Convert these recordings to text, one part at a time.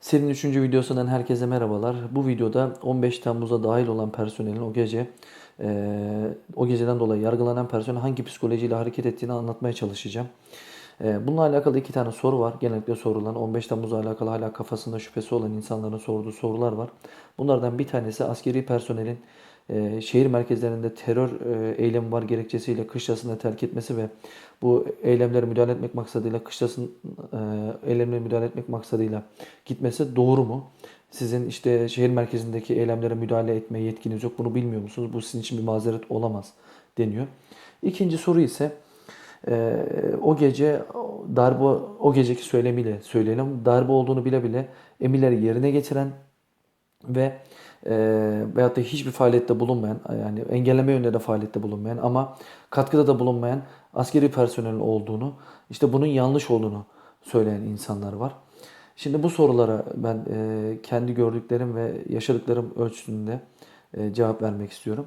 Serinin 3. videosundan herkese merhabalar. Bu videoda 15 Temmuz'a dahil olan personelin o gece eee, o geceden dolayı yargılanan personel hangi psikolojiyle hareket ettiğini anlatmaya çalışacağım. Eee, bununla alakalı iki tane soru var. Genellikle sorulan 15 Temmuz'la alakalı hala kafasında şüphesi olan insanların sorduğu sorular var. Bunlardan bir tanesi askeri personelin eee, şehir merkezlerinde terör eee, eylemi var gerekçesiyle kışlasını terk etmesi ve bu eylemlere müdahale etmek maksadıyla kışlasın eee eylemlere müdahale etmek maksadıyla gitmesi doğru mu? Sizin işte şehir merkezindeki eylemlere müdahale etme yetkiniz yok. Bunu bilmiyor musunuz? Bu sizin için bir mazeret olamaz deniyor. İkinci soru ise eee, o gece darbe o geceki söylemiyle söyleyelim. Darbe olduğunu bile bile emirleri yerine getiren ve e, veyahut da hiçbir faaliyette bulunmayan yani engelleme yönünde de faaliyette bulunmayan ama katkıda da bulunmayan askeri personelin olduğunu işte bunun yanlış olduğunu söyleyen insanlar var. Şimdi bu sorulara ben e, kendi gördüklerim ve yaşadıklarım ölçüsünde e, cevap vermek istiyorum.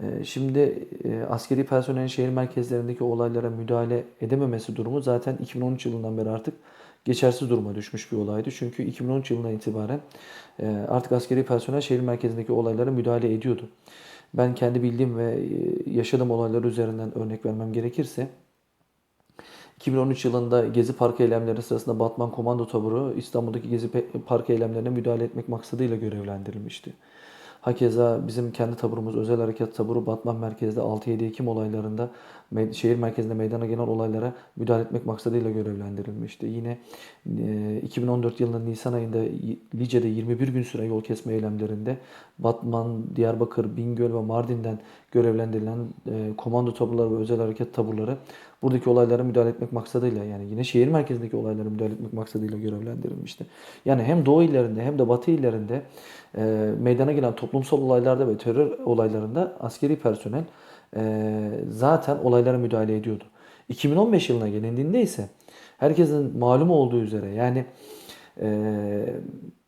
E, şimdi e, askeri personelin şehir merkezlerindeki olaylara müdahale edememesi durumu zaten 2013 yılından beri artık geçersiz duruma düşmüş bir olaydı. Çünkü 2013 yılından itibaren e, artık askeri personel şehir merkezindeki olaylara müdahale ediyordu. Ben kendi bildiğim ve e, yaşadığım olaylar üzerinden örnek vermem gerekirse 2013 yılında Gezi Park eylemleri sırasında Batman Komando Taburu İstanbul'daki Gezi Pe- Park eylemlerine müdahale etmek maksadıyla görevlendirilmişti. Hakeza bizim kendi taburumuz Özel Harekat Taburu Batman merkezde 6-7 Ekim olaylarında şehir merkezinde meydana gelen olaylara müdahale etmek maksadıyla görevlendirilmişti. Yine e, 2014 yılının Nisan ayında Lice'de 21 gün süren yol kesme eylemlerinde Batman, Diyarbakır, Bingöl ve Mardin'den görevlendirilen e, komando taburları ve özel harekat taburları buradaki olaylara müdahale etmek maksadıyla yani yine şehir merkezindeki olaylara müdahale etmek maksadıyla görevlendirilmişti. Yani hem doğu illerinde hem de batı illerinde e, meydana gelen toplumsal olaylarda ve terör olaylarında askeri personel e, zaten olaylara müdahale ediyordu. 2015 yılına gelindiğinde ise herkesin malum olduğu üzere yani e,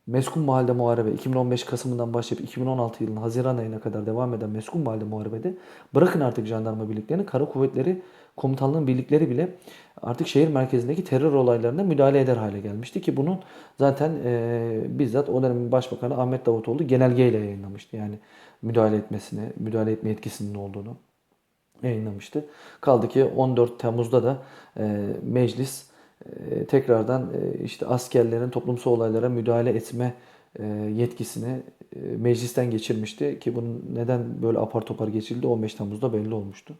Meskun Mahalde Muharebe 2015 Kasım'ından başlayıp 2016 yılının Haziran ayına kadar devam eden Meskun Mahalde Muharebe'de bırakın artık jandarma birliklerini, kara kuvvetleri komutanlığın birlikleri bile artık şehir merkezindeki terör olaylarına müdahale eder hale gelmişti ki bunun zaten e, bizzat o dönemin başbakanı Ahmet Davutoğlu genelgeyle yayınlamıştı. Yani müdahale etmesini, müdahale etme yetkisinin olduğunu yayınlamıştı. Kaldı ki 14 Temmuz'da da e, meclis e, tekrardan e, işte askerlerin toplumsal olaylara müdahale etme e, yetkisini e, meclisten geçirmişti ki bunun neden böyle apar topar geçildi 15 Temmuz'da belli olmuştu.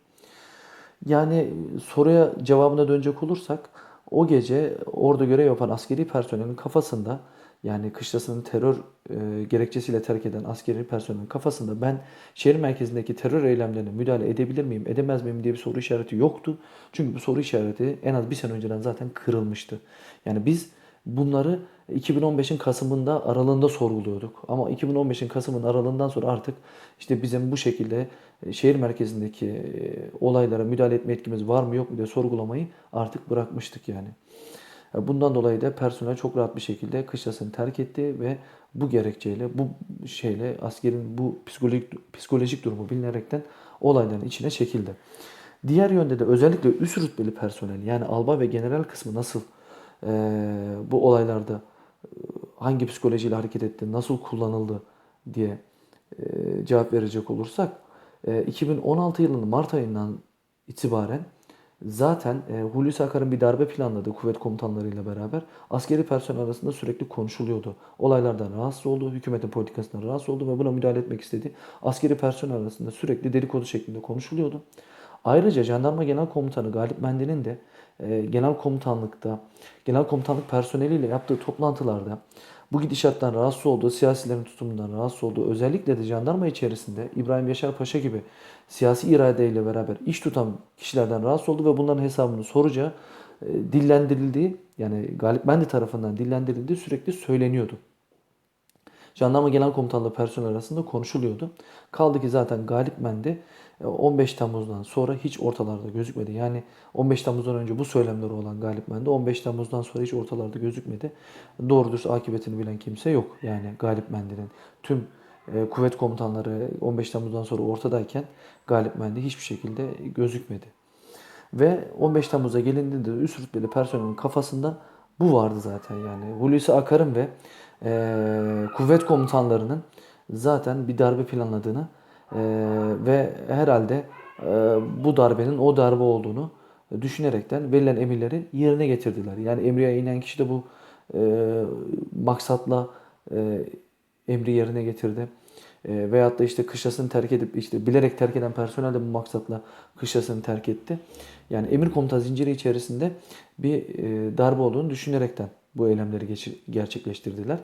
Yani soruya cevabına dönecek olursak o gece orada görev yapan askeri personelin kafasında yani kışlasının terör e, gerekçesiyle terk eden askeri personelin kafasında ben şehir merkezindeki terör eylemlerine müdahale edebilir miyim, edemez miyim diye bir soru işareti yoktu. Çünkü bu soru işareti en az bir sene önceden zaten kırılmıştı. Yani biz bunları 2015'in Kasım'ında aralığında sorguluyorduk. Ama 2015'in Kasım'ın aralığından sonra artık işte bizim bu şekilde e, şehir merkezindeki e, olaylara müdahale etme yetkimiz var mı yok mu diye sorgulamayı artık bırakmıştık yani. E, Bundan dolayı da personel çok rahat bir şekilde kışlasını terk etti ve bu gerekçeyle, bu şeyle askerin bu psikolojik psikolojik durumu bilinerekten olayların içine çekildi. Diğer yönde de özellikle üst rütbeli personel yani albay ve general kısmı nasıl e, bu olaylarda e, hangi psikolojiyle hareket etti, nasıl kullanıldı diye e, cevap verecek olursak e, 2016 yılının Mart ayından itibaren zaten e, Hulusi Akar'ın bir darbe planladığı kuvvet komutanlarıyla beraber askeri personel arasında sürekli konuşuluyordu. Olaylardan rahatsız oldu, hükümetin politikasından rahatsız oldu ve buna müdahale etmek istedi. Askeri personel arasında sürekli dedikodu şeklinde konuşuluyordu. Ayrıca Jandarma Genel Komutanı Galip Mendi'nin de genel komutanlıkta, genel komutanlık personeliyle yaptığı toplantılarda bu gidişattan rahatsız olduğu, siyasilerin tutumundan rahatsız olduğu, özellikle de jandarma içerisinde İbrahim Yaşar Paşa gibi siyasi iradeyle beraber iş tutan kişilerden rahatsız oldu ve bunların hesabını soracağı e, dillendirildiği, yani Galip Mendi tarafından dillendirildiği sürekli söyleniyordu. Jandarma Genel Komutanlığı personel arasında konuşuluyordu. Kaldı ki zaten Galip Mendi e, 15 Temmuz'dan sonra hiç ortalarda gözükmedi. Yani 15 Temmuz'dan önce bu söylemleri olan Galip Mendi 15 Temmuz'dan sonra hiç ortalarda gözükmedi. Doğru dürüst akıbetini bilen kimse yok. Yani Galip Mendi'nin tüm e, kuvvet komutanları 15 Temmuz'dan sonra ortadayken Galip Mendi hiçbir şekilde gözükmedi. Ve 15 Temmuz'a gelindiğinde de üst rütbeli personelin kafasında bu vardı zaten yani. Hulusi Akar'ın ve e, kuvvet komutanlarının zaten bir darbe planladığını e, ve herhalde e, bu darbenin o darbe olduğunu düşünerekten verilen emirleri yerine getirdiler. Yani emriye inen kişi de bu e, maksatla e, emri yerine getirdi. E, veyahut da işte kışlasını terk edip işte bilerek terk eden personel de bu maksatla kışlasını terk etti. Yani emir komuta zinciri içerisinde bir e, darbe olduğunu düşünerekten bu eylemleri gerçekleştirdiler.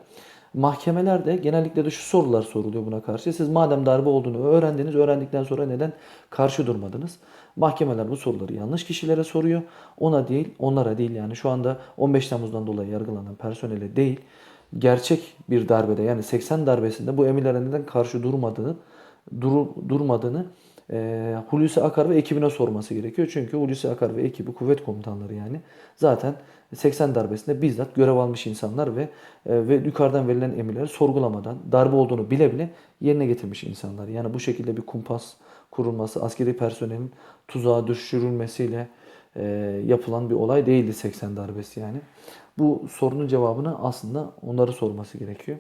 Mahkemelerde genellikle de şu sorular soruluyor buna karşı. Siz madem darbe olduğunu öğrendiniz, öğrendikten sonra neden karşı durmadınız? Mahkemeler bu soruları yanlış kişilere soruyor. Ona değil, onlara değil yani şu anda 15 Temmuz'dan dolayı yargılanan personele değil, gerçek bir darbede yani 80 darbesinde bu emirlere neden karşı durmadığını, duru- durmadığını e, Hulusi Akar ve ekibine sorması gerekiyor. Çünkü Hulusi Akar ve ekibi kuvvet komutanları yani zaten 80 darbesinde bizzat görev almış insanlar ve e, ve yukarıdan verilen emirleri sorgulamadan darbe olduğunu bile bile yerine getirmiş insanlar. Yani bu şekilde bir kumpas kurulması, askeri personelin tuzağa düşürülmesiyle e, yapılan bir olay değildi 80 darbesi yani. Bu sorunun cevabını aslında onları sorması gerekiyor.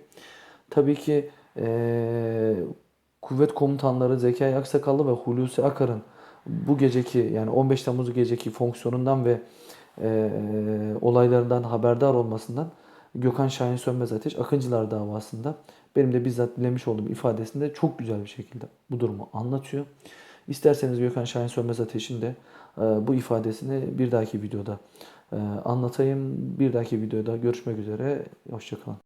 Tabii ki e, kuvvet komutanları Zekai Aksakallı ve Hulusi Akar'ın bu geceki yani 15 Temmuz geceki fonksiyonundan ve e, olaylarından haberdar olmasından Gökhan Şahin Sönmez Ateş Akıncılar davasında benim de bizzat dinlemiş olduğum ifadesinde çok güzel bir şekilde bu durumu anlatıyor. İsterseniz Gökhan Şahin Sönmez Ateş'in de e, bu ifadesini bir dahaki videoda e, anlatayım. Bir dahaki videoda görüşmek üzere. Hoşçakalın.